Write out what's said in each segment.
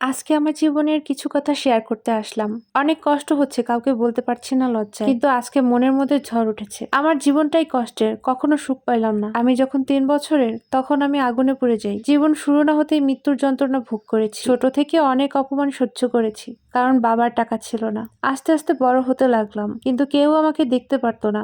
আজকে আমার জীবনের কিছু কথা শেয়ার করতে আসলাম। অনেক কষ্ট হচ্ছে, কাউকে বলতে পারছি না লজ্জা কিন্তু আজকে মনের মধ্যে ঝড় উঠেছে। আমার জীবনটাই কষ্টের, কখনো সুখ পাইলাম না। আমি যখন তিন বছরের, তখন আমি আগুনে পড়ে যাই। জীবন শুরু না হতেই মৃত্যুর যন্ত্রণা ভোগ করেছি। ছোট থেকে অনেক অপমান সহ্য করেছি, কারণ বাবার টাকা ছিল না। আস্তে আস্তে বড় হতে লাগলাম, কিন্তু কেউ আমাকে দেখতে পারতো না।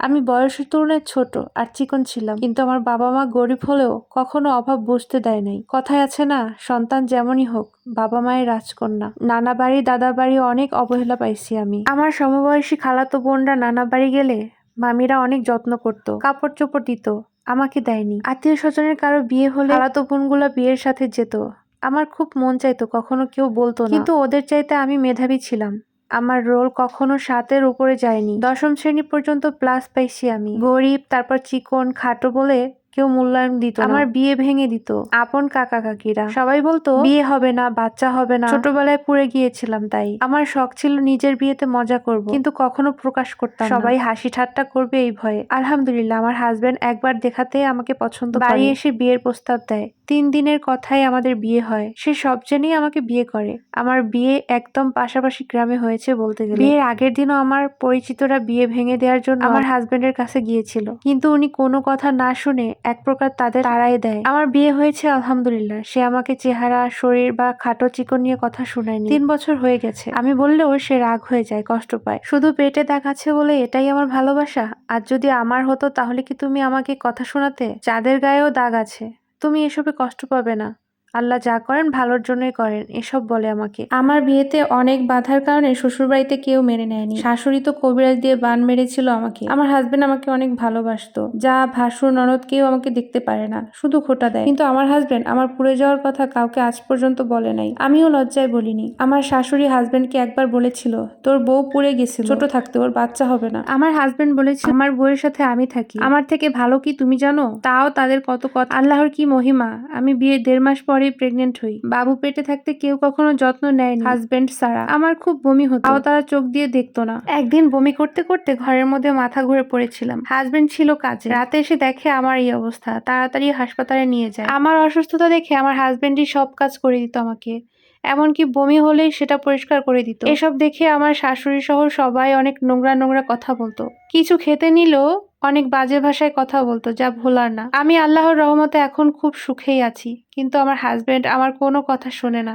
আমি বয়সের তুলনায় ছোট আর চিকন ছিলাম। কিন্তু আমার বাবা মা গরিব হলেও কখনো অভাব বুঝতে দেয় নাই। কথায় আছে না, সন্তান যেমনই হোক বাবা মায়ের রাজকন্যা। নানা বাড়ি দাদা বাড়ি অনেক অবহেলা পাইছি আমি। আমার সমবয়সী খালাতো বোনরা নানা বাড়ি গেলে মামিরা অনেক যত্ন করত কাপড় চোপড় দিত, আমাকে দেয়নি। আত্মীয় স্বজনের কারও বিয়ে হলে খালাতো বোনগুলো বিয়ের সাথে যেত। আমার খুব মন চাইতো, কখনো কেউ বলতো না। কিন্তু ওদের চাইতে আমি মেধাবী ছিলাম। আমার রোল কখনো সাতের উপরে যায়নি। দশম শ্রেণি পর্যন্ত প্লাস পাইছি আমি। গরিব, তারপর চিকন, খাটো বলে কেউ মূল্যায়ন দিত আমার বিয়ে ভেঙে দিত। আপন কাকা কাকিরা। সবাই বলতো বিয়ে হবে না বাচ্চা হবে না। ছোটবেলায় পুড়ে গিয়েছিলাম তাই। আমার শখ ছিল নিজের বিয়েতে মজা করব। কিন্তু কখনো প্রকাশ করতাম সবাই হাসি ঠাট্টা করবে এই ভয়ে। আলহামদুলিল্লাহ আমার হাজবেন্ড একবার দেখাতে আমাকে পছন্দ বাড়ি এসে বিয়ের প্রস্তাব দেয়। তিন দিনের কথাই আমাদের বিয়ে হয়। সে সব জেনেই আমাকে বিয়ে করে। আমার বিয়ে একদম পাশাপাশি গ্রামে হয়েছে বলতে গেলে। বিয়ের আগের দিনও আমার পরিচিতরা বিয়ে ভেঙে দেওয়ার জন্য আমার হাজবেন্ডের কাছে গিয়েছিল। কিন্তু উনি কোনো কথা না শুনে এক প্রকার তাদের তাড়াই দেয়। আমার বিয়ে হয়েছে, আলহামদুলিল্লাহ। সে আমাকে চেহারা, শরীর বা খাটো চিকন নিয়ে কথা শুনায়নি। তিন বছর হয়ে গেছে। আমি বললেও সে রাগ হয়ে যায়, কষ্ট পায়। শুধু পেটে দেখাচ্ছে বলে এটাই আমার ভালোবাসা? আর যদি আমার হতো, তাহলে কি তুমি আমাকে কথা শোনাতে? চাঁদের গায়েও দাগ আছে। তুমি এসবে কষ্ট পাবে না। আল্লাহ যা করেন ভালোর জন্যই করেন, এসব বলে আমাকে। আমার বিয়েতে অনেক বাধার কারণে শ্বশুরবাড়িতে কেউ মেনে নেয়নি। শাশুড়ি তো কবিরাজ দিয়ে বান মেরেছিল আমাকে। আমার হাজবেন্ড আমাকে অনেক ভালোবাসতো। যা ভাসুর ননদ কেউ আমাকে দেখতে পারে না, শুধু খোটা দেয়। কিন্তু আমার হাজবেন্ড আমার পুড়ে যাওয়ার কথা কাউকে আজ পর্যন্ত বলে নাই। আমিও লজ্জায় বলিনি। আমার শাশুড়ি হাজবেন্ডকে একবার বলেছিল, তোর বউ পুড়ে গেছিল। ছোট থাকতে ওর বাচ্চা হবে না। আমার হাজবেন্ড বলেছে আমার বউয়ের সাথে আমি থাকি। আমার থেকে ভালো কি তুমি জানো? তাও তাদের কত কথা। আল্লাহর কি মহিমা? আমি বিয়ে দেড় মাস পরেই প্রেগনেন্ট হই। বাবু পেটে থাকতে কেউ কখনো যত্ন নেয়নি। হাজবেন্ড ছাড়া। আমার খুব বমি হতো। তাও তারা চোখ দিয়ে দেখতো না। একদিন বমি করতে করতে ঘরের মধ্যে মাথা ঘুরে পড়েছিলাম। হাজবেন্ড ছিল কাজে। রাতে এসে দেখে আমার এই অবস্থা। তাড়াতাড়ি হাসপাতালে নিয়ে যায়। আমার অসুস্থতা দেখে আমার হাজবেন্ডই সব কাজ করে দিত আমাকে। এমনকি বমি হলেই সেটা পরিষ্কার করে দিত। এসব দেখে আমার শাশুড়ি সহ সবাই অনেক নোংরা নোংরা কথা বলতো। কিছু খেতে নিলেও অনেক বাজে ভাষায় কথা বলতো, যা ভোলার না। আমি আল্লাহর রহমতে এখন খুব সুখেই আছি, কিন্তু আমার হাজবেন্ড আমার কোনো কথা শোনে না।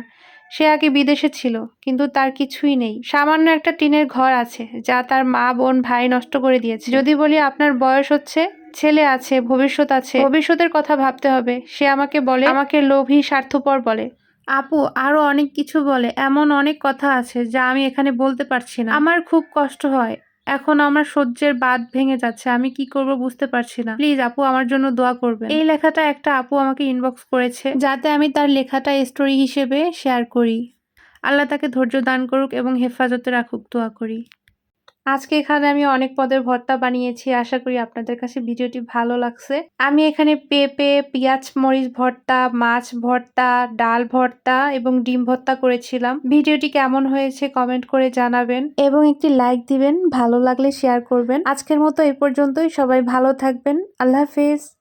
সে আগে বিদেশে ছিল, কিন্তু তার কিছুই নেই। সামান্য একটা টিনের ঘর আছে, যা তার মা, বোন, ভাই নষ্ট করে দিয়েছে। যদি বলি আপনার বয়স হচ্ছে, ছেলে আছে, ভবিষ্যৎ আছে, ভবিষ্যতের কথা ভাবতে হবে। সে আমাকে বলে, আমাকে লোভী, স্বার্থপর বলে। আপু, আরও অনেক কিছু বলে, এমন অনেক কথা আছে, যা আমি এখানে বলতে পারছি না। আমার খুব কষ্ট হয়। এখন আমার সহ্যের বাদ ভেঙে যাচ্ছে, আমি কি করব বুঝতে পারছি না। প্লিজ আপু আমার জন্য দোয়া করবে এই লেখাটা একটা আপু আমাকে ইনবক্স করেছে, যাতে আমি তার লেখাটা স্টোরি হিসেবে শেয়ার করি। আল্লাহ তাকে ধৈর্য দান করুক এবং হেফাজতে রাখুক, দোয়া করি। আজকে এখানে আমি অনেক পদের ভর্তা বানিয়েছি। আশা করি আপনাদের কাছে ভিডিওটি ভালো লাগছে। আমি এখানে পেঁপে, পেঁয়াজ মরিচ ভর্তা, মাছ ভর্তা, ডাল ভর্তা এবং ডিম ভর্তা করেছিলাম। ভিডিওটি কেমন হয়েছে কমেন্ট করে জানাবেন এবং একটি লাইক দিবেন, ভালো লাগলে শেয়ার করবেন। আজকের মতো এ পর্যন্তই। সবাই ভালো থাকবেন। আল্লাহ হাফেজ।